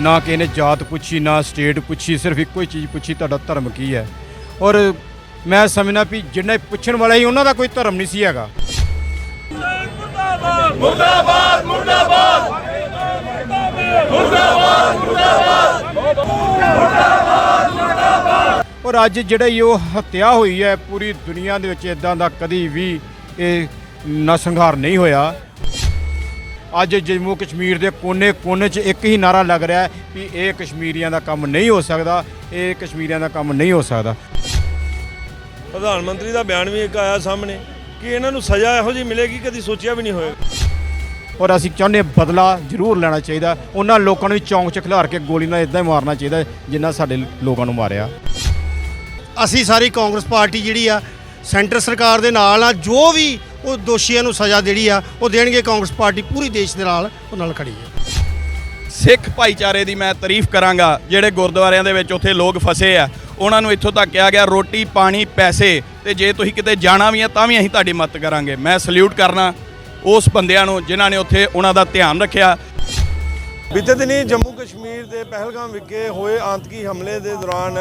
ਨਾ ਕਿਸੇ ਨੇ ਜਾਤ ਪੁੱਛੀ ਨਾ ਸਟੇਟ ਪੁੱਛੀ ਸਿਰਫ ਇੱਕੋ ਹੀ ਚੀਜ਼ ਪੁੱਛੀ ਤੁਹਾਡਾ ਧਰਮ ਕੀ ਹੈ। ਔਰ ਮੈਂ ਸਮਝਣਾ ਵੀ ਇਹ ਪੁੱਛਣ ਵਾਲਾ ਸੀ ਉਹਨਾਂ ਦਾ ਕੋਈ ਧਰਮ ਨਹੀਂ ਸੀ ਹੈਗਾ। ਔਰ ਅੱਜ ਜਿਹੜੀ ਉਹ ਹੱਤਿਆ ਹੋਈ ਹੈ ਪੂਰੀ ਦੁਨੀਆ ਦੇ ਵਿੱਚ ਇਦਾਂ ਦਾ ਕਦੀ ਵੀ ਇਹ ਨਰਸੰਹਾਰ ਨਹੀਂ ਹੋਇਆ। ਅੱਜ ਜੰਮੂ ਕਸ਼ਮੀਰ ਦੇ ਕੋਨੇ-ਕੋਨੇ 'ਚ ਇੱਕ ਹੀ ਨਾਰਾ ਲੱਗ ਰਿਹਾ ਹੈ ਵੀ ਇਹ ਕਸ਼ਮੀਰੀਆਂ ਦਾ ਕੰਮ ਨਹੀਂ ਹੋ ਸਕਦਾ ਇਹ ਕਸ਼ਮੀਰੀਆਂ ਦਾ ਕੰਮ ਨਹੀਂ ਹੋ ਸਕਦਾ। ਪ੍ਰਧਾਨ ਮੰਤਰੀ ਦਾ ਬਿਆਨ ਵੀ ਇੱਕ ਆਇਆ ਸਾਹਮਣੇ ਕਿ ਇਹਨਾਂ ਨੂੰ ਸਜ਼ਾ ਇਹੋ ਜਿਹੀ ਮਿਲੇਗੀ ਕਦੀ ਸੋਚਿਆ ਵੀ ਨਹੀਂ ਹੋਏਗਾ। ਔਰ ਅਸੀਂ ਚਾਹੁੰਦੇ ਬਦਲਾ ਜ਼ਰੂਰ ਲੈਣਾ ਚਾਹੀਦਾ ਉਹਨਾਂ ਲੋਕਾਂ ਨੂੰ ਚੌਂਕ 'ਚ ਖਿਲਾਰ ਕੇ ਗੋਲੀ ਨਾਲ ਇਦਾਂ ਹੀ ਮਾਰਨਾ ਚਾਹੀਦਾ ਜਿੰਨਾ ਸਾਡੇ ਲੋਕਾਂ ਨੂੰ ਮਾਰਿਆ। ਅਸੀਂ ਸਾਰੀ ਕਾਂਗਰਸ ਪਾਰਟੀ ਜਿਹੜੀ ਆ ਸੈਂਟਰ ਸਰਕਾਰ ਦੇ ਨਾਲ ਆ ਜੋ ਵੀ ਉਹ ਦੋਸ਼ੀਆਂ ਨੂੰ ਸਜ਼ਾ ਜਿਹੜੀ ਆ ਉਹ ਦੇਣਗੇ ਕਾਂਗਰਸ ਪਾਰਟੀ ਪੂਰੀ ਦੇਸ਼ ਦੇ ਨਾਲ ਉਹ ਨਾਲ ਖੜੀ ਹੈ ਸਿੱਖ ਭਾਈਚਾਰੇ ਦੀ ਮੈਂ ਤਾਰੀਫ ਕਰਾਂਗਾ ਜਿਹੜੇ ਗੁਰਦੁਆਰਿਆਂ ਦੇ ਵਿੱਚ ਉੱਥੇ ਲੋਕ ਫਸੇ ਆ। ਉਹਨਾਂ ਨੂੰ ਇੱਥੋਂ ਤੱਕ ਕਿਹਾ ਗਿਆ ਰੋਟੀ ਪਾਣੀ ਪੈਸੇ ਤੇ ਜੇ ਤੁਸੀਂ ਕਿਤੇ ਜਾਣਾ ਵੀ ਆ ਤਾਂ ਵੀ ਅਸੀਂ ਤੁਹਾਡੀ ਮਦਦ ਕਰਾਂਗੇ। ਮੈਂ ਸਲੂਟ ਕਰਨਾ ਉਸ ਬੰਦਿਆਂ ਨੂੰ ਜਿਨ੍ਹਾਂ ਨੇ ਉੱਥੇ ਉਹਨਾਂ ਦਾ ਧਿਆਨ ਰੱਖਿਆ। ਬੀਤੇ ਦਿਨੀ ਜੰਮੂ ਕਸ਼ਮੀਰ ਦੇ ਪਹਿਲਗਾਮ ਵਿਖੇ ਹੋਏ ਆਤੰਕੀ ਹਮਲੇ ਦੇ ਦੌਰਾਨ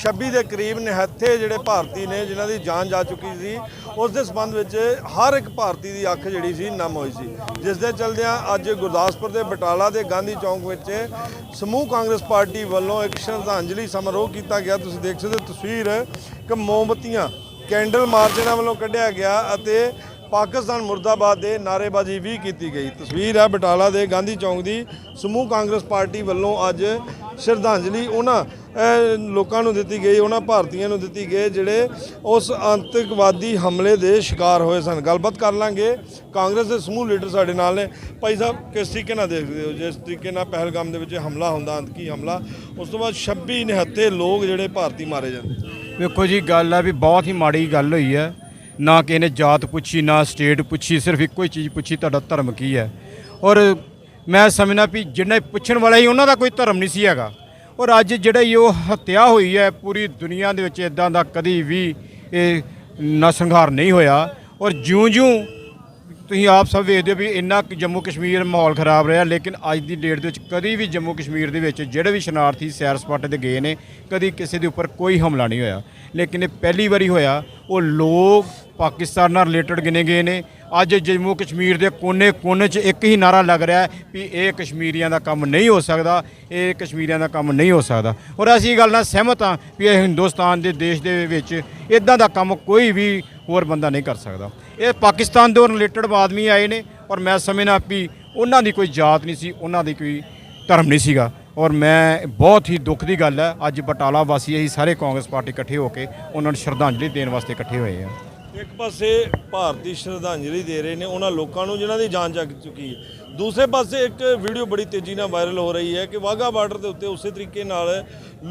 26 ਦੇ ਕਰੀਬ ਨਿਹੱਥੇ ਜਿਹੜੇ ਭਾਰਤੀ ਨੇ ਜਿਨ੍ਹਾਂ ਦੀ ਜਾਨ ਜਾ ਚੁੱਕੀ ਸੀ ਉਸ ਦੇ ਸਬੰਧ ਵਿੱਚ ਹਰ ਇੱਕ ਭਾਰਤੀ ਦੀ ਅੱਖ ਜਿਹੜੀ ਸੀ, ਨਮ ਹੋਈ ਸੀ। ਜਿਸ ਦੇ ਚਲਦਿਆਂ ਅੱਜ ਗੁਰਦਾਸਪੁਰ ਦੇ ਬਟਾਲਾ ਦੇ ਗਾਂਧੀ ਚੌਂਕ ਵਿੱਚ ਸਮੂਹ ਕਾਂਗਰਸ ਪਾਰਟੀ ਵੱਲੋਂ ਇੱਕ ਸ਼ਰਧਾਂਜਲੀ ਸਮਾਰੋਹ ਕੀਤਾ ਗਿਆ। ਤੁਸੀਂ ਦੇਖ ਸਕਦੇ ਹੋ ਤਸਵੀਰ ਕਿ ਮੋਮਬਤੀਆਂ, ਕੈਂਡਲ ਮਾਰਚ ਇਹਨਾਂ ਵੱਲੋਂ ਕੱਢਿਆ ਗਿਆ ਅਤੇ ਪਾਕਿਸਤਾਨ ਮੁਰਦਾਬਾਦ ਦੇ ਨਾਰੇਬਾਜ਼ੀ ਵੀ ਕੀਤੀ ਗਈ। ਤਸਵੀਰ ਹੈ ਬਟਾਲਾ ਦੇ ਗਾਂਧੀ ਚੌਂਕ ਦੀ। ਸਮੂਹ ਕਾਂਗਰਸ ਪਾਰਟੀ ਵੱਲੋਂ ਅੱਜ ਸ਼ਰਧਾਂਜਲੀ, ਉਹਨਾਂ ਲੋਕਾਂ ਨੂੰ ਦਿੱਤੀ ਗਈ, ਉਹਨਾਂ ਭਾਰਤੀਆਂ ਨੂੰ ਦਿੱਤੀ ਗਈ, ਜਿਹੜੇ ਉਸ ਆਤੰਕਵਾਦੀ ਹਮਲੇ ਦੇ ਸ਼ਿਕਾਰ ਹੋਏ ਸਨ। ਗੱਲਬਾਤ ਕਰ ਲਾਂਗੇ। ਕਾਂਗਰਸ ਦੇ ਸਮੂਹ ਲੀਡਰ ਸਾਡੇ ਨਾਲ ਨੇ। ਭਾਈ ਸਾਹਿਬ, ਕਿਸ ਤਰੀਕੇ ਨਾਲ ਦੇਖਦੇ ਹੋ? ਜਿਸ ਤਰੀਕੇ ਨਾਲ ਪਹਿਲਗਾਮ ਦੇ ਵਿੱਚ ਹਮਲਾ ਹੁੰਦਾ, ਆਤੰਕੀ ਹਮਲਾ, ਉਸ ਤੋਂ ਬਾਅਦ 26 ਨਿਹੱਥੇ ਲੋਕ ਜਿਹੜੇ ਭਾਰਤੀ ਮਾਰੇ ਜਾਂਦੇ ਵੇਖੋ ਜੀ, ਗੱਲ ਹੈ ਵੀ ਬਹੁਤ ਹੀ ਮਾੜੀ ਗੱਲ ਹੋਈ ਹੈ ਨਾ ਕਿਸੇ ਨੇ ਜਾਤ ਪੁੱਛੀ, ਨਾ ਸਟੇਟ ਪੁੱਛੀ, ਸਿਰਫ ਇੱਕੋ ਹੀ ਚੀਜ਼ ਪੁੱਛੀ, ਤੁਹਾਡਾ ਧਰਮ ਕੀ ਹੈ? ਔਰ ਮੈਂ ਸਮਝਣਾ ਵੀ ਜਿਹੜਾ ਪੁੱਛਣ ਵਾਲਾ ਹੀ ਉਹਨਾਂ ਦਾ ਕੋਈ ਧਰਮ ਨਹੀਂ ਸੀ ਹੈਗਾ। ਔਰ ਅੱਜ ਜਿਹੜੀ ਉਹ ਹੱਤਿਆ ਹੋਈ ਹੈ, ਪੂਰੀ ਦੁਨੀਆ ਦੇ ਵਿੱਚ ਇਦਾਂ ਦਾ ਕਦੀ ਵੀ ਇਹ ਨਰਸੰਹਾਰ ਨਹੀਂ ਹੋਇਆ। ਔਰ ਜਿਉਂ-ਜਿਉਂ ਤੁਸੀਂ ਆਪ ਸਭ ਵੇਖਦੇ ਹੋ ਵੀ ਇੰਨਾ ਕੁ ਜੰਮੂ ਕਸ਼ਮੀਰ ਮਾਹੌਲ ਖਰਾਬ ਰਿਹਾ, ਲੇਕਿਨ ਅੱਜ ਦੀ ਡੇਟ ਦੇ ਵਿੱਚ ਕਦੀ ਵੀ ਜੰਮੂ ਕਸ਼ਮੀਰ ਦੇ ਵਿੱਚ ਜਿਹੜੇ ਵੀ ਸ਼ਰਨਾਰਥੀ ਸੈਰ ਸਪਾਟੇ ਤੇ ਗਏ ਨੇ, ਕਦੀ ਕਿਸੇ ਦੇ ਉੱਪਰ ਕੋਈ ਹਮਲਾ ਨਹੀਂ ਹੋਇਆ। ਲੇਕਿਨ ਇਹ ਪਹਿਲੀ ਵਾਰੀ ਹੋਇਆ, ਉਹ ਲੋਕ ਪਾਕਿਸਤਾਨ ਨਾਲ ਰਿਲੇਟਡ ਗਿਣੇ ਗਏ ਨੇ ਅੱਜ ਜੰਮੂ ਕਸ਼ਮੀਰ ਦੇ ਕੋਨੇ-ਕੋਨੇ 'ਚ ਇੱਕ ਹੀ ਨਾਰਾ ਲੱਗ ਰਿਹਾ ਹੈ ਵੀ ਇਹ ਕਸ਼ਮੀਰੀਆਂ ਦਾ ਕੰਮ ਨਹੀਂ ਹੋ ਸਕਦਾ, ਇਹ ਕਸ਼ਮੀਰੀਆਂ ਦਾ ਕੰਮ ਨਹੀਂ ਹੋ ਸਕਦਾ। ਔਰ ਅਸੀਂ ਗੱਲ ਨਾਲ ਸਹਿਮਤ ਹਾਂ ਵੀ ਇਹ ਹਿੰਦੁਸਤਾਨ ਦੇ ਦੇਸ਼ ਦੇ ਵਿੱਚ ਇਦਾਂ ਦਾ ਕੰਮ ਕੋਈ ਵੀ ਹੋਰ ਬੰਦਾ ਨਹੀਂ ਕਰ ਸਕਦਾ। ਇਹ ਪਾਕਿਸਤਾਨ ਤੋਂ ਰਿਲੇਟਡ ਆਦਮੀ ਆਏ ਨੇ ਔਰ ਮੈਂ ਸਮਝਣਾ ਵੀ ਉਹਨਾਂ ਦੀ ਕੋਈ ਜਾਤ ਨਹੀਂ ਸੀ, ਉਹਨਾਂ ਦੀ ਕੋਈ ਧਰਮ ਨਹੀਂ ਸੀਗਾ। ਔਰ ਮੈਂ ਬਹੁਤ ਹੀ ਦੁੱਖ ਦੀ ਗੱਲ ਹੈ, ਅੱਜ ਬਟਾਲਾ ਵਾਸੀ ਅਸੀਂ ਸਾਰੇ ਕਾਂਗਰਸ ਪਾਰਟੀ ਇਕੱਠੇ ਹੋ ਕੇ ਉਹਨਾਂ ਨੂੰ ਸ਼ਰਧਾਂਜਲੀ ਦੇਣ ਵਾਸਤੇ ਇਕੱਠੇ ਹੋਏ ਆ। ਇੱਕ ਪਾਸੇ ਭਾਰਤੀ ਸ਼ਰਧਾਂਜਲੀ ਦੇ ਰਹੇ ਨੇ ਉਹਨਾਂ ਲੋਕਾਂ ਨੂੰ, ਜਿਨ੍ਹਾਂ ਦੀ ਜਾਨ ਜਾ ਚੁੱਕੀ ਹੈ। ਦੂਸਰੇ ਪਾਸੇ ਇੱਕ ਵੀਡੀਓ ਬੜੀ ਤੇਜ਼ੀ ਨਾਲ ਵਾਇਰਲ ਹੋ ਰਹੀ ਹੈ ਕਿ ਵਾਹਗਾ ਬਾਰਡਰ ਦੇ ਉੱਤੇ ਉਸੇ ਤਰੀਕੇ ਨਾਲ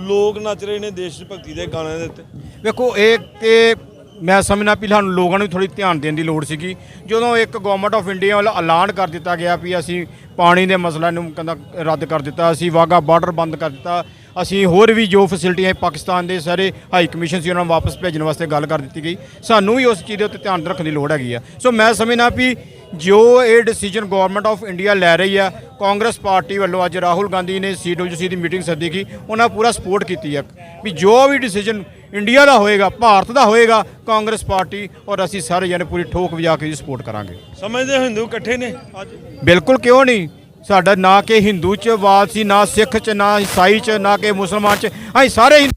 ਲੋਕ ਨੱਚ ਰਹੇ ਨੇ ਦੇਸ਼ ਭਗਤੀ ਦੇ ਗਾਣਿਆਂ ਦੇ ਉੱਤੇ। ਵੇਖੋ, ਇਹ ਤੇ ਮੈਂ ਸਮਝਣਾ ਵੀ ਸਾਨੂੰ ਲੋਕਾਂ ਨੂੰ ਥੋੜੀ ਧਿਆਨ ਦੇਣ ਦੀ ਲੋੜ ਸੀਗੀ। ਜਦੋਂ ਇੱਕ ਗਵਰਨਮੈਂਟ ਆਫ ਇੰਡੀਆ ਵੱਲੋਂ ਐਲਾਨ ਕਰ ਦਿੱਤਾ ਗਿਆ ਵੀ ਅਸੀਂ ਪਾਣੀ ਦੇ ਮਸਲਾ ਨੂੰ ਕਹਿੰਦਾ ਰੱਦ ਕਰ ਦਿੱਤਾ, ਅਸੀਂ ਵਾਗਾ ਬਾਰਡਰ ਬੰਦ ਕਰ ਦਿੱਤਾ ਅਸੀਂ ਹੋਰ ਵੀ ਜੋ ਫੈਸਿਲਿਟੀਆਂ ਪਾਕਿਸਤਾਨ ਦੇ ਸਾਰੇ ਹਾਈ ਕਮਿਸ਼ਨ ਸੀ ਉਹਨਾਂ ਨੂੰ ਵਾਪਸ ਭੇਜਣ ਵਾਸਤੇ ਗੱਲ ਕਰ ਦਿੱਤੀ ਗਈ। ਸਾਨੂੰ ਵੀ ਉਸ ਚੀਜ਼ ਦੇ ਉੱਤੇ ਧਿਆਨ ਰੱਖਣ ਦੀ ਲੋੜ ਹੈਗੀ ਆ। ਸੋ ਮੈਂ ਸਮਝਣਾ ਵੀ ਜੋ ਇਹ ਡਿਸੀਜਨ ਗਵਰਨਮੈਂਟ ਆਫ ਇੰਡੀਆ ਲੈ ਰਹੀ ਆ ਕਾਂਗਰਸ ਪਾਰਟੀ ਵੱਲੋਂ ਅੱਜ ਰਾਹੁਲ ਗਾਂਧੀ ਨੇ ਸੀਡਬਲਯੂਸੀ ਦੀ ਮੀਟਿੰਗ ਸੱਦੀ ਕੀ ਉਹਨਾਂ ਪੂਰਾ ਸਪੋਰਟ ਕੀਤੀ ਹੈ ਵੀ ਜੋ ਵੀ ਡਿਸੀਜਨ ਇੰਡੀਆ ਦਾ ਹੋਏਗਾ ਭਾਰਤ ਦਾ ਹੋਏਗਾ ਕਾਂਗਰਸ ਪਾਰਟੀ ਔਰ ਅਸੀਂ ਸਾਰੇ ਜਣੇ ਪੂਰੀ ਠੋਕ ਵਜਾ ਕੇ ਸਪੋਰਟ ਕਰਾਂਗੇ। ਸਮਝਦੇ ਹਿੰਦੂ ਇਕੱਠੇ ਨੇ? ਅੱਜ ਬਿਲਕੁਲ ਕਿਉਂ ਨਹੀਂ? ਸਾਡਾ ਨਾ ਕਿ ਹਿੰਦੂ ਚ ਵਾਦ ਸੀ ਨਾ ਸਿੱਖ ਚ ਨਾ ਈਸਾਈ ਚ ਨਾ ਕਿ ਮੁਸਲਮਾਨ ਚ। ਅਸੀਂ ਸਾਰੇ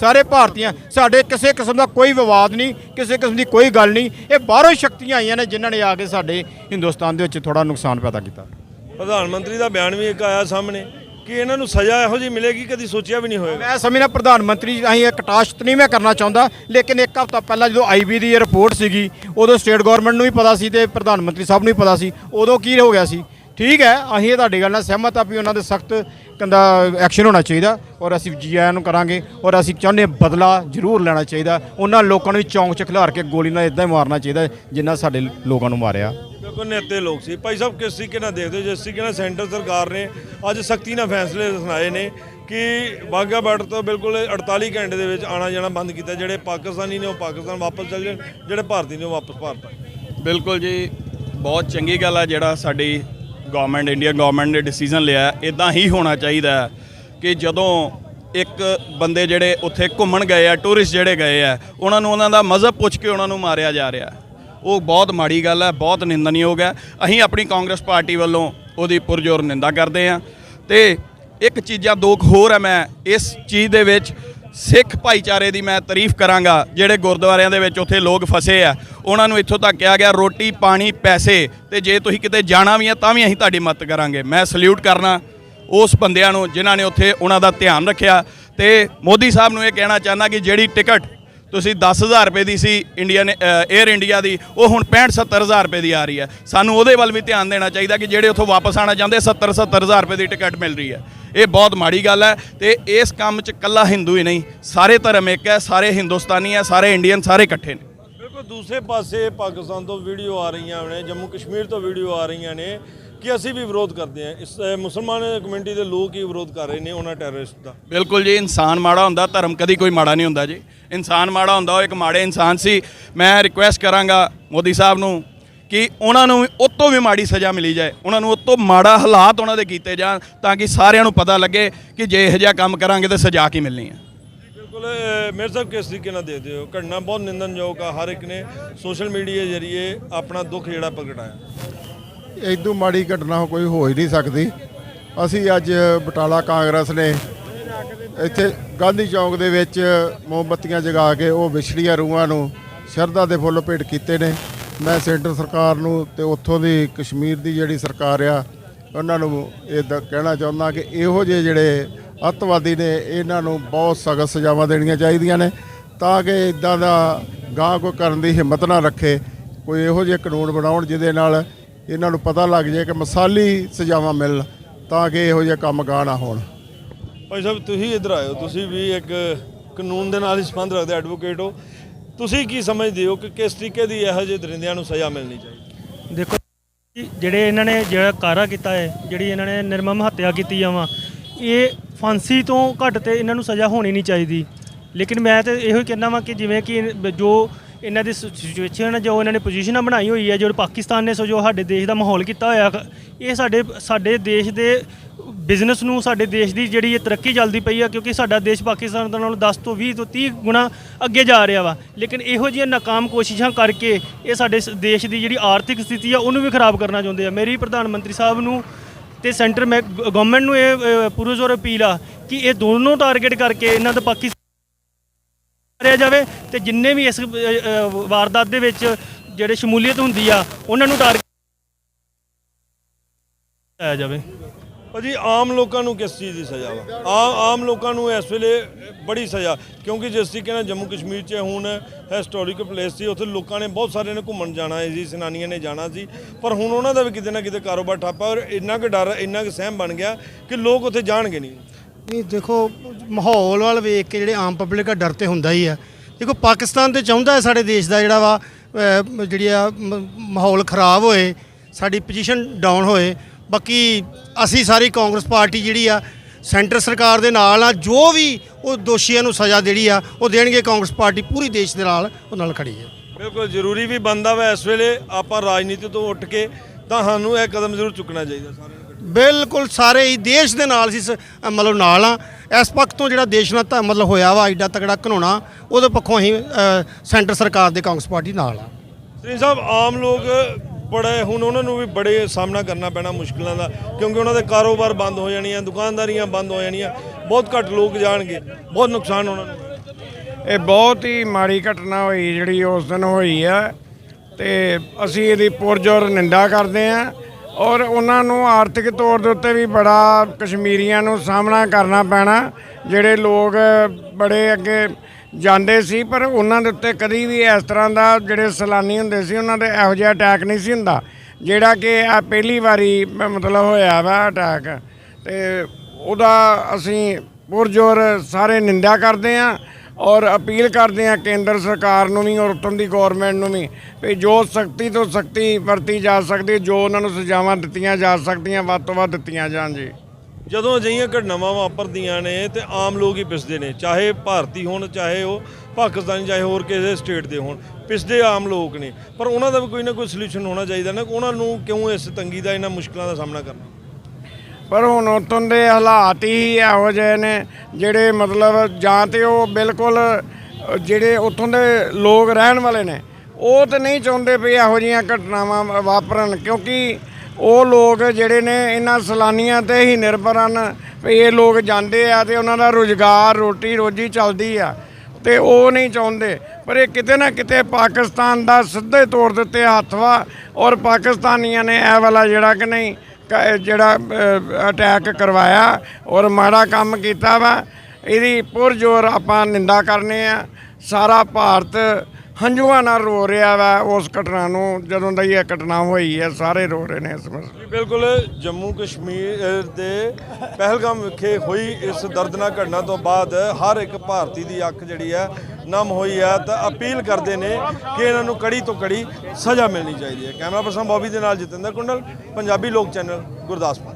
ਸਾਰੇ ਭਾਰਤੀਆਂ। ਸਾਡੇ ਕਿਸੇ ਕਿਸਮ ਦਾ ਕੋਈ ਵਿਵਾਦ ਨਹੀਂ ਕਿਸੇ ਕਿਸਮ ਦੀ ਕੋਈ ਗੱਲ ਨਹੀਂ। ਇਹ ਬਾਹਰੋਂ ਸ਼ਕਤੀਆਂ ਆਈਆਂ ਨੇ ਜਿਨ੍ਹਾਂ ਨੇ ਆ ਕੇ ਸਾਡੇ ਹਿੰਦੁਸਤਾਨ ਦੇ ਵਿੱਚ ਥੋੜਾ ਨੁਕਸਾਨ ਪੈਦਾ ਕੀਤਾ। ਪ੍ਰਧਾਨ ਮੰਤਰੀ ਦਾ ਬਿਆਨ ਵੀ ਇੱਕ ਆਇਆ ਸਾਹਮਣੇ ਕਿ ਇਹਨਾਂ ਨੂੰ ਸਜ਼ਾ ਇਹੋ ਜਿਹੀ ਮਿਲੇਗੀ ਕਦੀ ਸੋਚਿਆ ਵੀ ਨਹੀਂ ਹੋਏਗਾ। ਮੈਂ ਸਮਝਣਾ ਪ੍ਰਧਾਨ ਮੰਤਰੀ ਅਸੀਂ ਇਹ ਕਟਾਸ਼ਤ ਨਹੀਂ ਮੈਂ ਕਰਨਾ ਚਾਹੁੰਦਾ ਲੇਕਿਨ ਇੱਕ ਹਫ਼ਤਾ ਪਹਿਲਾਂ ਜਦੋਂ ਆਈਬੀ ਦੀ ਰਿਪੋਰਟ ਸੀਗੀ ਉਦੋਂ ਸਟੇਟ ਗਵਰਨਮੈਂਟ ਨੂੰ ਵੀ ਪਤਾ ਸੀ ਤੇ ਪ੍ਰਧਾਨ ਮੰਤਰੀ ਸਾਹਿਬ ਨੂੰ ਵੀ ਪਤਾ ਸੀ ਉਦੋਂ ਕੀ ਹੋ ਗਿਆ ਸੀ? ਠੀਕ ਹੈ ਅਸੀਂ ਇਹ ਤੁਹਾਡੀ ਗੱਲ ਨਾਲ ਸਹਿਮਤ ਆ ਵੀ ਉਹਨਾਂ ਦੇ ਸਖਤ ਕੰਦਾ ਐਕਸ਼ਨ ਹੋਣਾ ਚਾਹੀਦਾ ਔਰ ਅਸੀਂ ਜੀ ਆਇਆਂ ਨੂੰ ਕਰਾਂਗੇ ਔਰ ਅਸੀਂ ਚਾਹੁੰਦੇ ਬਦਲਾ ਜ਼ਰੂਰ ਲੈਣਾ ਚਾਹੀਦਾ। ਉਹਨਾਂ ਲੋਕਾਂ ਨੂੰ ਵੀ ਚੌਂਕ 'ਚ ਖਿਲਾਰ ਕੇ ਗੋਲੀ ਨਾਲ ਇਦਾਂ ਹੀ ਮਾਰਨਾ ਚਾਹੀਦਾ ਜਿੰਨਾ ਸਾਡੇ ਲੋਕਾਂ ਨੂੰ ਮਾਰਿਆ। ਬਿਲਕੁਲ ਨੇਤੇ ਲੋਕ ਸੀ। ਭਾਈ ਸਾਹਿਬ ਕਿਸ ਤਰੀਕੇ ਨਾਲ ਦੇਖਦੇ ਹੋ? ਜਿਸ ਤਰੀਕੇ ਨਾਲ ਸੈਂਟਰ ਸਰਕਾਰ ਨੇ ਅੱਜ ਸਖਤੀ ਨਾਲ ਫੈਸਲੇ ਸੁਣਾਏ ਨੇ ਕਿ ਵਾਹਗਾ ਬਾਰਡਰ ਤੋਂ ਬਿਲਕੁਲ 48 ਘੰਟੇ ਦੇ ਵਿੱਚ ਆਣਾ ਜਾਣਾ ਬੰਦ ਕੀਤਾ ਜਿਹੜੇ ਪਾਕਿਸਤਾਨੀ ਨੇ ਉਹ ਪਾਕਿਸਤਾਨ ਵਾਪਸ ਚੱਲ ਜਾਣ ਜਿਹੜੇ ਭਾਰਤੀ ਨੇ ਉਹ ਵਾਪਸ ਭਾਰਤ। ਬਿਲਕੁਲ ਜੀ ਬਹੁਤ ਚੰਗੀ ਗੱਲ ਆ ਜਿਹੜਾ ਸਾਡੀ ਗਵਰਨਮੈਂਟ ਇੰਡੀਆ ਗਵਰਨਮੈਂਟ ਨੇ ਡਿਸੀਜਨ ਲਿਆ ਇਦਾਂ ਹੀ ਹੋਣਾ ਚਾਹੀਦਾ ਕਿ ਜਦੋਂ ਇੱਕ ਬੰਦੇ ਜਿਹੜੇ ਉੱਥੇ ਘੁੰਮਣ ਗਏ ਆ ਟੂਰਿਸਟ ਜਿਹੜੇ ਗਏ ਆ, ਉਹਨਾਂ ਨੂੰ ਉਹਨਾਂ ਦਾ ਮਜ਼ਹਬ ਪੁੱਛ ਕੇ ਉਹਨਾਂ ਨੂੰ ਮਾਰਿਆ ਜਾ ਰਿਹਾ ਉਹ ਬਹੁਤ ਮਾੜੀ ਗੱਲ ਹੈ, ਬਹੁਤ ਨਿੰਦਣਯੋਗ ਹੈ। ਅਸੀਂ ਆਪਣੀ ਕਾਂਗਰਸ ਪਾਰਟੀ ਵੱਲੋਂ ਉਹਦੀ ਪੁਰਜੋਰ ਨਿੰਦਾ ਕਰਦੇ ਹਾਂ। ਤੇ ਇੱਕ ਚੀਜ਼ਾਂ ਦੋ ਕੁ ਹੋਰ ਹੈ ਮੈਂ ਇਸ ਚੀਜ਼ ਦੇ ਵਿੱਚ ਸਿੱਖ ਭਾਈਚਾਰੇ ਦੀ ਮੈਂ ਤਾਰੀਫ ਕਰਾਂਗਾ, ਜਿਹੜੇ ਗੁਰਦੁਆਰਿਆਂ ਦੇ ਵਿੱਚ ਉੱਥੇ ਲੋਕ ਫਸੇ ਆ। ਉਹਨਾਂ ਨੂੰ ਇੱਥੋਂ ਤੱਕ ਕਿਹਾ ਗਿਆ, ਰੋਟੀ, ਪਾਣੀ, ਪੈਸੇ, ਤੇ ਜੇ ਤੁਸੀਂ ਕਿਤੇ ਜਾਣਾ ਵੀ ਹੈ ਤਾਂ ਵੀ ਅਸੀਂ ਤੁਹਾਡੀ ਮਦਦ ਕਰਾਂਗੇ। ਮੈਂ ਸਲੂਟ ਕਰਨਾ ਉਸ ਬੰਦਿਆਂ ਨੂੰ, ਜਿਨ੍ਹਾਂ ਨੇ ਉੱਥੇ ਉਹਨਾਂ ਦਾ ਧਿਆਨ ਰੱਖਿਆ। ਤੇ ਮੋਦੀ ਸਾਹਿਬ ਨੂੰ ਇਹ ਕਹਿਣਾ ਚਾਹੁੰਦਾ ਕਿ ਜਿਹੜੀ ਟਿਕਟ ਤੁਸੀਂ 10000 ਰੁਪਏ ਦੀ ਸੀ, ਇੰਡੀਅਨ 에ਅਰ ਇੰਡੀਆ ਦੀ, ਉਹ ਹੁਣ 65 70000 ਰੁਪਏ ਦੀ ਆ ਰਹੀ ਹੈ। ਸਾਨੂੰ ਉਹਦੇ ਵੱਲ ਵੀ ਧਿਆਨ ਦੇਣਾ ਚਾਹੀਦਾ ਕਿ ਜਿਹੜੇ ਉੱਥੋਂ ਵਾਪਸ ਆਣਾ ਚਾਹੁੰਦੇ 70 70000 ਰੁਪਏ ਦੀ ਟਿਕਟ ਮਿਲ ਰਹੀ ਹੈ। ਇਹ ਬਹੁਤ ਮਾੜੀ ਗੱਲ ਹੈ ਤੇ ਇਸ ਕੰਮ 'ਚ ਕੱਲਾ ਹਿੰਦੂ ਹੀ ਨਹੀਂ ਸਾਰੇ ਧਰਮ ਇੱਕ ਹੈ ਸਾਰੇ ਹਿੰਦੁਸਤਾਨੀ ਹੈ ਸਾਰੇ ਇੰਡੀਅਨ ਸਾਰੇ ਇਕੱਠੇ ਨੇ। ਬਿਲਕੁਲ ਦੂਸਰੇ ਪਾਸੇ ਪਾਕਿਸਤਾਨ ਤੋਂ ਵੀਡੀਓ ਆ ਰਹੀਆਂ ਨੇ ਜੰਮੂ ਕਸ਼ਮੀਰ ਤੋਂ ਵੀਡੀਓ ਆ ਰਹੀਆਂ ਨੇ ਕਿ ਅਸੀਂ ਵੀ ਵਿਰੋਧ ਕਰਦੇ ਹਾਂ। ਇਸ ਮੁਸਲਮਾਨ ਕਮਿਊਨਿਟੀ ਦੇ ਲੋਕ ਹੀ ਵਿਰੋਧ ਕਰ ਰਹੇ ਨੇ ਉਹਨਾਂ ਟੈਰਰਿਸਟ ਦਾ। ਬਿਲਕੁਲ ਜੀ ਇਨਸਾਨ ਮਾੜਾ ਹੁੰਦਾ ਧਰਮ ਕਦੀ ਕੋਈ ਮਾੜਾ ਨਹੀਂ ਹੁੰਦਾ ਜੀ। ਇਨਸਾਨ ਮਾੜਾ ਹੁੰਦਾ ਉਹ ਇੱਕ ਮਾੜੇ ਇਨਸਾਨ ਸੀ। ਮੈਂ ਰਿਕੁਐਸਟ ਕਰਾਂਗਾ ਮੋਦੀ ਸਾਹਿਬ ਨੂੰ ਕਿ ਉਹਨਾਂ ਨੂੰ ਉਹ ਤੋਂ ਵੀ ਮਾੜੀ ਸਜ਼ਾ ਮਿਲੀ ਜਾਏ ਉਹਨਾਂ ਨੂੰ ਉਹ ਤੋਂ ਮਾੜਾ ਹਾਲਾਤ ਉਹਨਾਂ ਦੇ ਕੀਤੇ ਜਾਣ ਤਾਂ ਕਿ ਸਾਰਿਆਂ ਨੂੰ ਪਤਾ ਲੱਗੇ ਕਿ ਜੇ ਇਹੋ ਜਿਹਾ ਕੰਮ ਕਰਾਂਗੇ ਤਾਂ ਸਜ਼ਾ ਕੀ ਮਿਲਣੀ ਹੈ ਬਿਲਕੁਲ ਮੇਰੇ ਸਾਹਿਬ ਕਿਸ ਤਰੀਕੇ ਨਾਲ ਦੇਖਦੇ ਹੋ? ਘਟਨਾ ਬਹੁਤ ਨਿੰਦਨਯੋਗ ਆ ਹਰ ਇੱਕ ਨੇ ਸੋਸ਼ਲ ਮੀਡੀਆ ਜਰੀਏ ਆਪਣਾ ਦੁੱਖ ਜਿਹੜਾ ਪ੍ਰਗਟਾਇਆ। ਇਦੋਂ ਮਾੜੀ ਘਟਨਾ ਕੋਈ ਹੋ ਹੀ ਨਹੀਂ ਸਕਦੀ। ਅਸੀਂ ਅੱਜ ਬਟਾਲਾ ਕਾਂਗਰਸ ਨੇ ਇੱਥੇ ਗਾਂਧੀ ਚੌਂਕ ਦੇ ਵਿੱਚ ਮੋਮਬੱਤੀਆਂ ਜਗਾ ਕੇ ਉਹ ਵਿਛੜੀਆਂ ਰੂਹਾਂ ਨੂੰ ਸ਼ਰਧਾ ਦੇ ਫੁੱਲ ਭੇਟ ਕੀਤੇ ਨੇ। ਮੈਂ ਸੈਂਟਰ ਸਰਕਾਰ ਨੂੰ ਤੇ ਉੱਥੋਂ ਦੀ ਕਸ਼ਮੀਰ ਦੀ ਜਿਹੜੀ ਸਰਕਾਰ ਆ, ਉਹਨਾਂ ਨੂੰ ਇਹ ਦ- ਕਹਿਣਾ ਚਾਹੁੰਦਾ ਕਿ ਇਹੋ ਜਿਹੇ ਜਿਹੜੇ ਅੱਤਵਾਦੀ ਨੇ, ਇਹਨਾਂ ਨੂੰ ਬਹੁਤ ਸਖਤ ਸਜ਼ਾਵਾਂ ਦੇਣੀਆਂ ਚਾਹੀਦੀਆਂ ਨੇ ਤਾਂ ਕਿ ਇਦਾਂ ਦਾ ਗਾਂ ਕੋਈ ਕਰਨ ਦੀ ਹਿੰਮਤ ਨਾ ਰੱਖੇ, ਕੋਈ ਇਹੋ ਜਿਹੇ ਕਾਨੂੰਨ ਬਣਾਉਣ ਜਿਹਦੇ ਨਾਲ ਇਹਨਾਂ ਨੂੰ ਪਤਾ ਲੱਗ ਜਾਏ ਕਿ ਮਸਾਲੀ ਸਜ਼ਾਵਾਂ ਮਿਲਣ ਤਾਂ ਕਿ ਇਹੋ ਜਿਹੇ ਕੰਮ ਗਾਹ ਨਾ ਹੋਣ। ਭਾਈ ਸਾਹਿਬ, ਤੁਸੀਂ ਇੱਧਰ ਆਏ ਹੋ ਤੁਸੀਂ ਵੀ ਇੱਕ ਕਾਨੂੰਨ ਦੇ ਨਾਲ ਹੀ ਸੰਬੰਧ ਰੱਖਦੇ, ਐਡਵੋਕੇਟ ਹੋ। ਤੁਸੀਂ ਕੀ ਸਮਝਦੇ ਹੋ ਕਿ ਕਿਸ ਤਰੀਕੇ ਦੀ ਇਹੋ ਜਿਹੇ ਦਰਿੰਦਿਆਂ ਨੂੰ ਸਜ਼ਾ ਮਿਲਣੀ ਚਾਹੀਦੀ? ਦੇਖੋ ਜਿਹੜੇ ਇਹਨਾਂ ਨੇ ਜਿਹੜਾ ਕਾਰਾ ਕੀਤਾ ਹੈ, ਜਿਹੜੀ ਇਹਨਾਂ ਨੇ ਨਿਰਮਮ ਹੱਤਿਆ ਕੀਤੀ ਆ ਵਾ, ਇਹ ਫਾਂਸੀ ਤੋਂ ਘੱਟ ਤੇ ਇਹਨਾਂ ਨੂੰ ਸਜ਼ਾ ਹੋਣੀ ਨਹੀਂ ਚਾਹੀਦੀ। ਲੇਕਿਨ ਮੈਂ ਤੇ ਇਹੋ ਹੀ ਕਹਿੰਦਾ ਵਾਂ ਕਿ ਜਿਵੇਂ ਕਿ ਜੋ ਇਹਨਾਂ ਦੀ ਸਿਚੁਏਸ਼ਨ ਜੋ ਇਹਨਾਂ ਨੇ ਪੋਜੀਸ਼ਨਾਂ ਬਣਾਈ ਹੋਈ ਹੈ ਜੋ ਪਾਕਿਸਤਾਨ ਨੇ ਸੋ ਜੋ ਸਾਡੇ ਦੇਸ਼ ਦਾ ਮਾਹੌਲ ਕੀਤਾ ਹੋਇਆ, ਇਹ ਸਾਡੇ ਸਾਡੇ ਦੇਸ਼ ਦੇ ਬਿਜ਼ਨਸ ਨੂੰ ਸਾਡੇ ਦੇਸ਼ ਦੀ ਜਿਹੜੀ ਇਹ ਤਰੱਕੀ ਚੱਲਦੀ ਪਈ ਆ ਕਿਉਂਕਿ ਸਾਡਾ ਦੇਸ਼ ਪਾਕਿਸਤਾਨ ਦੇ ਨਾਲੋਂ 10 ਤੋਂ 20 ਤੋਂ 30 ਗੁਣਾ ਅੱਗੇ ਜਾ ਰਿਹਾ ਵਾ। ਲੇਕਿਨ ਇਹੋ ਜਿਹੀਆਂ ਨਾਕਾਮ ਕੋਸ਼ਿਸ਼ਾਂ ਕਰਕੇ ਇਹ ਸਾਡੇ ਸ- ਦੇਸ਼ ਦੀ ਜਿਹੜੀ ਆਰਥਿਕ ਸਥਿਤੀ ਆ ਉਹਨੂੰ ਵੀ ਖਰਾਬ ਕਰਨਾ ਚਾਹੁੰਦੇ ਆ। ਮੇਰੀ ਪ੍ਰਧਾਨ ਮੰਤਰੀ ਸਾਹਿਬ ਨੂੰ ਤੇ ਸੈਂਟਰ ਮੈਂ ਗਵਰਨਮੈਂਟ ਨੂੰ ਇਹ ਅ, ਪੁਰਜ਼ੋਰ ਅਪੀਲ ਆ ਕਿ ਇਹ ਦੋਨੋਂ ਟਾਰਗੇਟ ਕਰਕੇ ਇਹਨਾਂ ਦਾ ਪਾਕਿਸਤਾਨ ਕਰਿਆ ਜਾਵੇ ਤੇ ਜਿੰਨੇ ਵੀ ਇਸ ਵਾਰਦਾਤ ਦੇ ਵਿੱਚ ਜਿਹੜੇ ਸ਼ਮੂਲੀਅਤ ਹੁੰਦੀ ਆ ਉਹਨਾਂ ਨੂੰ ਟਾਰਗੇਟ ਆਇਆ ਜਾਵੇ। ਭਾਜੀ, ਆਮ ਲੋਕਾਂ ਨੂੰ ਕਿਸ ਚੀਜ਼ ਦੀ ਸਜ਼ਾ ਵਾ? ਆਮ ਆਮ ਲੋਕਾਂ ਨੂੰ ਇਸ ਵੇਲੇ ਬੜੀ ਸਜ਼ਾ, ਕਿਉਂਕਿ ਜਿਸ ਤਰੀਕੇ ਨਾਲ ਜੰਮੂ ਕਸ਼ਮੀਰ 'ਚ ਹੁਣ ਹਿਸਟੋਰੀਕਲ ਪਲੇਸ ਸੀ, ਉੱਥੇ ਲੋਕਾਂ ਨੇ ਬਹੁਤ ਸਾਰੇ ਨੇ ਘੁੰਮਣ ਜਾਣਾ ਹੈ ਜੀ ਸੈਨਾਨੀਆਂ ਨੇ ਜਾਣਾ ਸੀ, ਪਰ ਹੁਣ ਉਹਨਾਂ ਦਾ ਵੀ ਕਿਤੇ ਨਾ ਕਿਤੇ ਕਾਰੋਬਾਰ ਠੱਪਾ ਔਰ ਇੰਨਾ ਕੁ ਡਰ, ਇੰਨਾ ਕੁ ਸਹਿਮ ਬਣ ਗਿਆ ਕਿ ਲੋਕ ਉੱਥੇ ਜਾਣਗੇ ਨਹੀਂ। ਨਹੀਂ, ਦੇਖੋ, ਮਾਹੌਲ ਵੱਲ ਵੇਖ ਕੇ ਜਿਹੜੇ ਆਮ ਪਬਲਿਕ ਆ ਡਰ ਤੇ ਹੁੰਦਾ ਹੀ ਆ। ਦੇਖੋ, ਪਾਕਿਸਤਾਨ ਤੇ ਚਾਹੁੰਦਾ ਹੈ ਸਾਡੇ ਦੇਸ਼ ਦਾ ਜਿਹੜਾ ਵਾ ਜਿਹੜੀ ਆ ਮ- ਮਾਹੌਲ ਖਰਾਬ ਹੋਏ, ਸਾਡੀ ਪੋਜੀਸ਼ਨ ਡਾਊਨ ਹੋਏ ਬਾਕੀ ਅਸੀਂ ਸਾਰੀ ਕਾਂਗਰਸ ਪਾਰਟੀ ਜਿਹੜੀ ਆ ਸੈਂਟਰ ਸਰਕਾਰ ਦੇ ਨਾਲ ਆ ਜੋ ਵੀ ਉਹ ਦੋਸ਼ੀਆਂ ਨੂੰ ਸਜ਼ਾ ਦੇਣੀ ਆ ਉਹ ਦੇਣਗੇ ਕਾਂਗਰਸ ਪਾਰਟੀ ਪੂਰੀ ਦੇਸ਼ ਦੇ ਨਾਲ ਉਹ ਨਾਲ ਖੜੀ ਹੈ ਬਿਲਕੁਲ ਜ਼ਰੂਰੀ ਵੀ ਬਣਦਾ ਵਾ ਇਸ ਵੇਲੇ ਆਪਾਂ ਰਾਜਨੀਤੀ ਤੋਂ ਉੱਠ ਕੇ ਤਾਂ ਸਾਨੂੰ ਇਹ ਕਦਮ ਜ਼ਰੂਰ ਚੁੱਕਣਾ ਚਾਹੀਦਾ ਸਾਰਿਆਂ ਨੂੰ ਇਕੱਠੇ। ਬਿਲਕੁਲ ਸਾਰੇ ਹੀ ਦੇਸ਼ ਦੇ ਨਾਲ ਸੀ ਮਤਲਬ ਨਾਲ ਆ। ਇਸ ਪੱਖ ਤੋਂ ਜਿਹੜਾ ਦੇਸ਼ ਨਾਲ ਤਾਂ ਮਤਲਬ ਹੋਇਆ ਵਾ ਐਡਾ ਤਕੜਾ ਘਨੋਣਾ ਉਹਦੇ ਪੱਖੋਂ ਅਸੀਂ ਸੈਂਟਰ ਸਰਕਾਰ ਦੇ ਕਾਂਗਰਸ ਪਾਰਟੀ ਨਾਲ ਆ। ਸ੍ਰੀ ਸਾਹਿਬ ਆਮ ਲੋਕ ਬੜੇ ਹੁਣ ਉਹਨਾਂ ਨੂੰ ਵੀ ਬੜੇ ਸਾਹਮਣਾ ਕਰਨਾ ਪੈਣਾ ਮੁਸ਼ਕਲਾਂ ਦਾ, ਕਿਉਂਕਿ ਉਹਨਾਂ ਦੇ ਕਾਰੋਬਾਰ ਬੰਦ ਹੋ ਜਾਣੀਆਂ, ਦੁਕਾਨਦਾਰੀਆਂ ਬੰਦ ਹੋ ਜਾਣੀਆਂ, ਬਹੁਤ ਘੱਟ ਲੋਕ ਜਾਣਗੇ, ਬਹੁਤ ਨੁਕਸਾਨ ਉਹਨਾਂ ਨੂੰ। ਇਹ ਬਹੁਤ ਹੀ ਮਾੜੀ ਘਟਨਾ ਹੋਈ ਜਿਹੜੀ ਉਸ ਦਿਨ ਹੋਈ ਹੈ ਤੇ ਅਸੀਂ ਇਹਦੀ ਪੁਰਜੋਰ ਨਿੰਦਾ ਕਰਦੇ ਹਾਂ, ਔਰ ਉਹਨਾਂ ਨੂੰ ਆਰਥਿਕ ਤੌਰ ਦੇ ਉੱਤੇ ਵੀ ਬੜਾ ਕਸ਼ਮੀਰੀਆਂ ਨੂੰ ਸਾਹਮਣਾ ਕਰਨਾ ਪੈਣਾ, ਜਿਹੜੇ ਲੋਕ ਬੜੇ ਅੱਗੇ ਜਾਂਦੇ ਸੀ, ਪਰ ਉਹਨਾਂ ਦੇ ਉੱਤੇ ਕਦੀ ਵੀ ਇਸ ਤਰ੍ਹਾਂ ਦਾ ਜਿਹੜੇ ਸੈਲਾਨੀ ਹੁੰਦੇ ਸੀ, ਉਹਨਾਂ ਦੇ ਇਹੋ ਜਿਹਾ ਅਟੈਕ ਨਹੀਂ ਸੀ ਹੁੰਦਾ। ਜਿਹੜਾ ਕਿ ਆ ਪਹਿਲੀ ਵਾਰੀ ਮਤਲਬ ਹੋਇਆ ਵਾ ਅਟੈਕ ਤੇ ਉਹਦਾ ਅਸੀਂ ਪੁਰਜੋਰ ਸਾਰੇ ਨਿੰਦਾ ਕਰਦੇ ਹਾਂ ਔਰ ਅਪੀਲ ਕਰਦੇ ਹਾਂ ਕੇਂਦਰ ਸਰਕਾਰ ਨੂੰ ਵੀ ਔਰ ਉੱਤੋਂ ਦੀ ਗਵਰਨਮੈਂਟ ਨੂੰ ਵੀ ਵੀ ਜੋ ਸਖਤੀ ਤੋਂ ਸਖਤੀ ਵਰਤੀ ਜਾ ਸਕਦੀ ਜੋ ਉਹਨਾਂ ਨੂੰ ਸਜ਼ਾਵਾਂ ਦਿੱਤੀਆਂ ਜਾ ਸਕਦੀਆਂ, ਵੱਧ ਤੋਂ ਵੱਧ ਦਿੱਤੀਆਂ ਜਾਣ ਜੀ। ਜਦੋਂ ਅਜਿਹੀਆਂ ਘਟਨਾਵਾਂ ਵਾਪਰਦੀਆਂ ਨੇ ਤੇ ਆਮ ਲੋਕ ਹੀ ਪਿਸਦੇ ਨੇ, ਚਾਹੇ ਭਾਰਤੀ ਹੋਣ, ਚਾਹੇ ਉਹ ਪਾਕਿਸਤਾਨੀ, ਚਾਹੇ ਹੋਰ ਕਿਸੇ ਸਟੇਟ ਦੇ ਹੋਣ, ਪਿਸਦੇ ਆਮ ਲੋਕ ਨੇ। ਪਰ ਉਹਨਾਂ ਦਾ ਵੀ ਕੋਈ ਨਾ ਕੋਈ ਸੋਲੂਸ਼ਨ ਹੋਣਾ ਚਾਹੀਦਾ ਨਾ, ਉਹਨਾਂ ਨੂੰ ਕਿਉਂ ਇਸ ਤੰਗੀ ਦਾ, ਇਹਨਾਂ ਮੁਸ਼ਕਲਾਂ ਦਾ ਸਾਹਮਣਾ ਕਰਨਾ? ਪਰ ਹੁਣ ਉਤੋਂ ਦੇ ਹਾਲਾਤ ਹੀ ਇਹੋ ਜਿਹੇ ਨੇ, ਜਿਹੜੇ ਮਤਲਬ ਜਾਂ ਤੇ ਉਹ ਬਿਲਕੁਲ ਜਿਹੜੇ ਉਤੋਂ ਦੇ ਲੋਕ ਰਹਿਣ ਵਾਲੇ ਨੇ, ਉਹ ਤੇ ਨਹੀਂ ਚਾਹੁੰਦੇ ਵੀ ਇਹੋ ਜਿਹੀਆਂ ਘਟਨਾਵਾਂ ਵਾਪਰਨ, ਕਿਉਂਕਿ ਉਹ ਲੋਕ ਜਿਹੜੇ ਨੇ ਇਹਨਾਂ ਸੈਲਾਨੀਆਂ ਤੇ ਹੀ ਨਿਰਭਰ ਹਨ ਵੀ ਇਹ ਲੋਕ ਜਾਂਦੇ ਆ ਤੇ ਉਹਨਾਂ ਦਾ ਰੁਜ਼ਗਾਰ ਰੋਟੀ ਰੋਜੀ ਚੱਲਦੀ ਆ ਤੇ ਉਹ ਨਹੀਂ ਚਾਹੁੰਦੇ। ਪਰ ਇਹ ਕਿਤੇ ਨਾ ਕਿਤੇ ਪਾਕਿਸਤਾਨ ਦਾ ਸਿੱਧੇ ਤੌਰ ਦੇ ਉੱਤੇ ਹੱਥ ਵਾ ਔਰ ਪਾਕਿਸਤਾਨੀਆਂ ਨੇ ਇਹ ਵਾਲਾ ਜਿਹੜਾ ਕਿ ਨਹੀਂ, ਕ- ਜਿਹੜਾ ਅਟੈਕ ਕਰਵਾਇਆ ਔਰ ਮਾੜਾ ਕੰਮ ਕੀਤਾ ਵਾ। ਇਹਦੀ ਪੁਰਜੋਰ ਆਪਾਂ ਨਿੰਦਾ ਕਰਨੇ ਆ। ਸਾਰਾ ਭਾਰਤ ਹੰਝੂਆਂ ਨਾਲ ਰੋ ਰਿਹਾ ਵਾ ਉਸ ਘਟਨਾ ਨੂੰ ਜਦੋਂ ਦਾ ਇਹ ਘਟਨਾ ਹੋਈ ਹੈ ਸਾਰੇ ਰੋ ਰਹੇ ਨੇ ਇਸ ਮਸਲੇ ਜੀ, ਬਿਲਕੁਲ ਜੰਮੂ ਕਸ਼ਮੀਰ ਦੇ ਪਹਿਲਗਾਮ ਵਿਖੇ ਹੋਈ ਇਸ ਦਰਦਨਾਕ ਘਟਨਾ ਤੋਂ ਬਾਅਦ ਹਰ ਇੱਕ ਭਾਰਤੀ ਦੀ ਅੱਖ ਜਿਹੜੀ ਹੈ ਨਮ ਹੋਈ ਹੈ ਤਾਂ ਅਪੀਲ ਕਰਦੇ ਨੇ ਕਿ ਇਹਨਾਂ ਨੂੰ ਕੜੀ ਤੋਂ ਕੜੀ ਸਜ਼ਾ ਮਿਲਣੀ ਚਾਹੀਦੀ ਹੈ। ਕੈਮਰਾ ਪਰਸਨ ਬੌਬੀ ਦੇ ਨਾਲ ਜਤਿੰਦਰ ਕੁੰਡਲ ਪੰਜਾਬੀ ਲੋਕ ਚੈਨਲ ਗੁਰਦਾਸਪੁਰ।